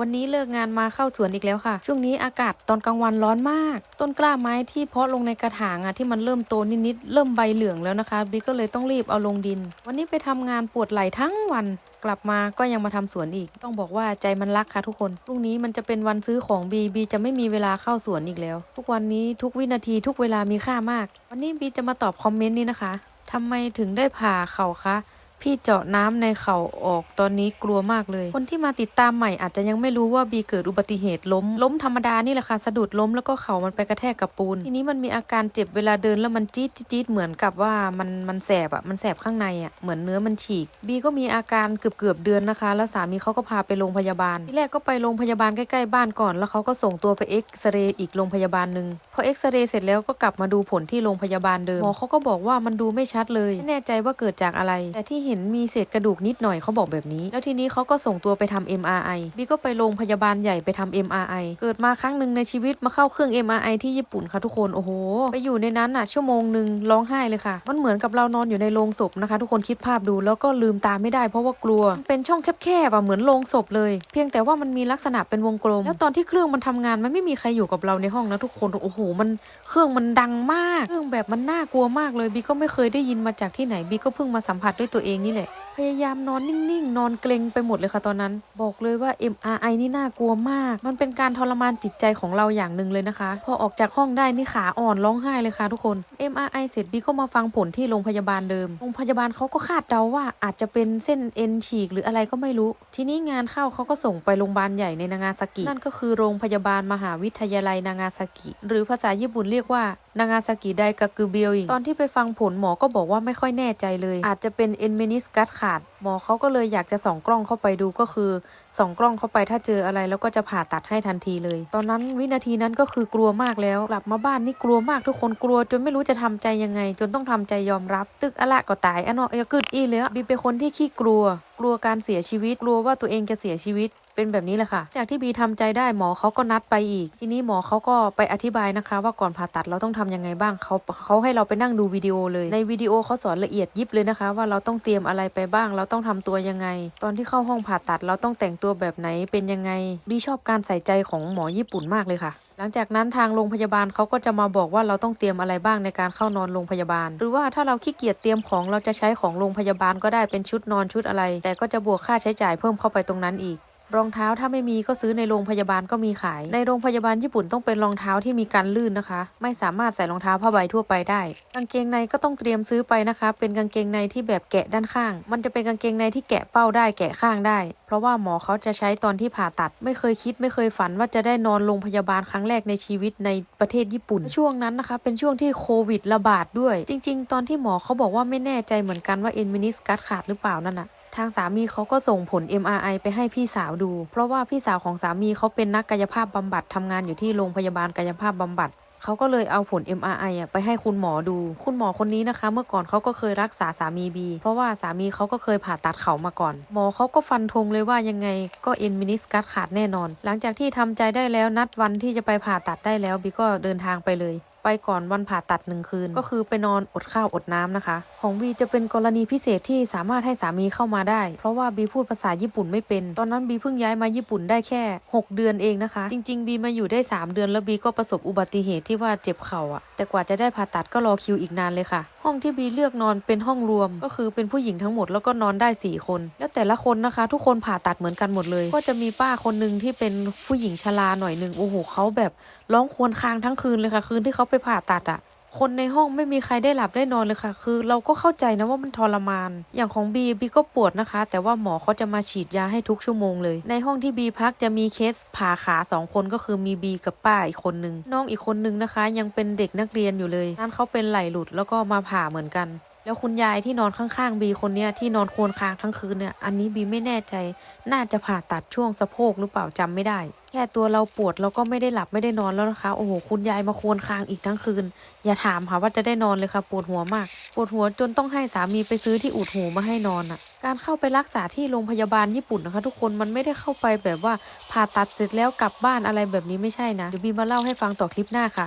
วันนี้เลิกงานมาเข้าสวนอีกแล้วค่ะ ช่วงนี้อากาศตอนกลางวันร้อนมาก ต้นกล้าไม้ที่เพาะลงในกระถางอะที่มันเริ่มโตนิดๆเริ่มใบเหลืองแล้วนะคะบีก็เลยต้องรีบเอาลงดิน วันนี้ไปทำงานปวดไหล่ทั้งวัน กลับมาก็ยังมาทำสวนอีก ต้องบอกว่าใจมันรักค่ะทุกคนพรุ่งนี้มันจะเป็นวันซื้อของบีบีจะไม่มีเวลาเข้าสวนอีกแล้ว ทุกวันนี้ทุกวินาทีทุกเวลามีค่ามาก วันนี้บีจะมาตอบคอมเมนต์นี้นะคะทำไมถึงได้ผ่าเข่าคะ พี่เจาะน้ำในเข่าออกตอนนี้กลัวมากเลย คนที่มาติดตามใหม่อาจจะยังไม่รู้ว่าบีเกิดอุบัติเหตุล้ม ล้มธรรมดานี่แหละค่ะสะดุดล้มแล้วก็เข่ามันไปกระแทกกับปูน ทีนี้มันมีอาการเจ็บเวลาเดินแล้วมันจี๊ดจี๊ดเหมือนกับว่ามันมันแสบอะมันแสบข้างในอะเหมือนเนื้อมันฉีก บีก็มีอาการเกือบเกือบเดือนนะคะ แล้วสามีเขาก็พาไปโรงพยาบาลที่แรกก็ไปโรงพยาบาลใกล้ๆบ้านก่อน แล้วเขาก็ส่งตัวไปเอ็กซเรย์อีกโรงพยาบาลหนึ่งพอเอ็กซเรย์เสร็จแล้วก็กลับมาดูผลที่โรงพยาบาลเดิมหมอเขาก็บอกว่ามันดูไม่ชัดเลยไม่แน่ใจว่าเกิดจากอะไรแต่ที่เห็นมีเศษกระดูกนิดหน่อยเขาบอกแบบนี้ แล้วทีนี้เขาก็ส่งตัวไปทำ MRI บีก็ไปโรงพยาบาลใหญ่ไปทำ MRI เกิดมาครั้งหนึ่งในชีวิตมาเข้าเครื่อง MRI ที่ญี่ปุ่นค่ะทุกคนโอ้โหไปอยู่ในนั้นอะชั่วโมงหนึ่งร้องไห้เลยค่ะ มันเหมือนกับเรานอนอยู่ในโรงศพนะคะ ทุกคนคิดภาพดูแล้วก็ลืมตาไม่ได้เพราะว่ากลัว เป็นช่องแคบๆอะเหมือนโรงศพเลย เพียงแต่ว่ามันมีลักษณะเป็นวงกลม แล้วตอนที่เครื่องมันทำงานมันไม่มีใครอยู่กับเราในห้องนะทุกคนโอ้โหมันเครื่องมันดังมาก เครื่องแบบมันน่ากลัวมากเลยบีก็ไม่เคยได้ยินมาจากที่ไหนบีก็เพิ่งมาสัมผัสด้วยตัวเองนี่แหละพ ยายามนอนนิ่งๆ นอนเกรงไปหมดเลยค่ะตอนนั้น บอกเลยว่า MRI นี่น่ากลัวมาก มันเป็นการทรมานจิตใจของเราอย่างหนึ่งเลยนะคะ พอออกจากห้องได้นี่ขาอ่อนร้องไห้เลยค่ะทุกคน MRI เสร็จบีก็มาฟังผลที่โรงพยาบาลเดิม โรงพยาบาลเขาก็คาดเดาว่าอาจจะเป็นเส้นเอ็นฉีกหรืออะไรก็ไม่รู้ ทีนี้งานเข้าเขาก็ส่งไปโรงพยาบาลใหญ่ในนางาซากิ นั่นก็คือโรงพยาบาลมหาวิทยาลัยนางาซากิ หรือภาษาญี่ปุ่นเรียกว่านางาซากิไดกากุเบียวอีกตอนที่ไปฟังผลหมอก็บอกว่าไม่ค่อยแน่ใจเลย อาจจะเป็นเอ็นเมนิสกัสขาดหมอเขาก็เลยอยากจะส่องกล้องเข้าไปดูก็คือส่องกล้องเข้าไปถ้าเจออะไรแล้วก็จะผ่าตัดให้ทันทีเลย ตอนนั้นวินาทีนั้นก็คือกลัวมากแล้ว กลับมาบ้านนี่กลัวมากทุกคนกลัว จนไม่รู้จะทำใจยังไง จนต้องทำใจยอมรับ ตึกอะละก็ตายอะเนาะเอยกึดอีเลยอบีเป็นคนที่ขี้กลัว กลัวการเสียชีวิต กลัวว่าตัวเองจะเสียชีวิตเป็นแบบนี้แหละค่ะ จากที่บีทำใจได้หมอเขาก็นัดไปอีก ทีนี้หมอเขาก็ไปอธิบายนะคะ ว่าก่อนผ่าตัดเราต้องทำยังไงบ้างเขาเขาให้เราไปนั่งดูวิดีโอเลย ในวิดีโอเขาสอนละเอียดยิบเลยนะคะ ว่าเราต้องเตรียมอะไรไปบ้าง เราต้องทำตัวยังไง ตอนที่เข้าห้องผ่าตัดเราต้องแต่งตัวแบบไหนเป็นยังไงบีชอบการใส่ใจของหมอญี่ปุ่นมากเลยค่ะ หลังจากนั้นทางโรงพยาบาลเขาก็จะมาบอกว่าเราต้องเตรียมอะไรบ้างในการเข้านอนโรงพยาบาล หรือว่าถ้าเราขี้เกียจเตรียมของเราจะใช้ของโรงพยาบาลก็ได้เป็นชุดนอนชุดอะไร แต่ก็จะบวกค่าใช้จ่ายเพิ่มเข้าไปตรงนั้นอีก รองเท้าถ้าไม่มีก็ซื้อในโรงพยาบาลก็มีขาย ในโรงพยาบาลญี่ปุ่นต้องเป็นรองเท้าที่มีการลื่นนะคะ ไม่สามารถใส่รองเท้าผ้าใบทั่วไปได้ กางเกงในก็ต้องเตรียมซื้อไปนะคะ เป็นกางเกงในที่แบบแกะด้านข้าง มันจะเป็นกางเกงในที่แกะเป้าได้แกะข้างได้ เพราะว่าหมอเขาจะใช้ตอนที่ผ่าตัด ไม่เคยคิดไม่เคยฝันว่าจะได้นอนโรงพยาบาลครั้งแรกในชีวิตในประเทศญี่ปุ่น ช่วงนั้นนะคะ เป็นช่วงที่โควิดระบาดด้วย จริง ๆ ตอนที่หมอเขาบอกว่าไม่แน่ใจเหมือนกันว่าเอ็นมินิสกัสขาดหรือเปล่านั่นน่ะ ทางสามีเขาก็ส่งผล MRI ไปให้พี่สาวดู เพราะว่าพี่สาวของสามีเขาเป็นนักกายภาพบำบัดทำงานอยู่ที่โรงพยาบาลกายภาพบำบัดเขาก็เลยเอาผล MRI อะไปให้คุณหมอดู คุณหมอคนนี้นะคะ เมื่อก่อนเขาก็เคยรักษาสามีบี เพราะว่าสามีเขาก็เคยผ่าตัดเขามาก่อน หมอเขาก็ฟันธงเลยว่ายังไงก็เอ็นมินิสกัสขาดแน่นอน หลังจากที่ทำใจได้แล้วนัดวันที่จะไปผ่าตัดได้แล้วบีก็เดินทางไปเลย ไปก่อนวันผ่าตัดหนึ่งคืน ก็คือไปนอนอดข้าวอดน้ำนะคะ ของบีจะเป็นกรณีพิเศษที่สามารถให้สามีเข้ามาได้ เพราะว่าบีพูดภาษาญี่ปุ่นไม่เป็น ตอนนั้นบีเพิ่งย้ายมาญี่ปุ่นได้แค่ 6 เดือนเองนะคะ จริง ๆ บีมาอยู่ได้ 3 เดือนแล้วบีก็ประสบอุบัติเหตุที่ว่าเจ็บเข่าอะแต่กว่าจะได้ผ่าตัดก็รอคิวอีกนานเลยค่ะ ห้องที่บีเลือกนอนเป็นห้องรวม ก็คือเป็นผู้หญิงทั้งหมดแล้วก็นอนได้ 4 คน แล้วแต่ละคนนะคะ ทุกคนผ่าตัดเหมือนกันหมดเลย ก็จะมีป้าคนหนึ่งที่เป็นผู้หญิงชราหน่อยหนึ่งโอ้โหเขาแบบ ร้องครวญครางทั้งคืนเลยค่ะ คืนที่เขาไปผ่าตัดอะคนในห้องไม่มีใครได้หลับได้นอนเลยค่ะ คือเราก็เข้าใจนะว่ามันทรมาน อย่างของบีบีก็ปวดนะคะ แต่ว่าหมอเขาจะมาฉีดยาให้ทุกชั่วโมงเลย ในห้องที่บีพักจะมีเคสผ่าขาสองคนก็คือมีบีกับป้าอีกคนนึง น้องอีกคนนึงนะคะ ยังเป็นเด็กนักเรียนอยู่เลยนั่นเขาเป็นไหลหลุดแล้วก็มาผ่าเหมือนกัน แล้วคุณยายที่นอนข้างๆบีคนเนี้ยที่นอนโคลนคางทั้งคืนเนี่ย อันนี้บีไม่แน่ใจ น่าจะผ่าตัดช่วงสะโพกหรือเปล่าจำไม่ได้ แค่ตัวเราปวดเราก็ไม่ได้หลับไม่ได้นอนแล้วนะคะ โอ้โห คุณยายมาโควนคางอีกทั้งคืน อย่าถามค่ะว่าจะได้นอนเลยค่ะ ปวดหัวมาก ปวดหัวจนต้องให้สามีไปซื้อที่อุดหูมาให้นอนอะ การเข้าไปรักษาที่โรงพยาบาลญี่ปุ่นนะคะ ทุกคนมันไม่ได้เข้าไปแบบว่าผ่าตัดเสร็จแล้วกลับบ้านอะไรแบบนี้ไม่ใช่นะ เดี๋ยวบีมาเล่าให้ฟังต่อคลิปหน้าค่ะ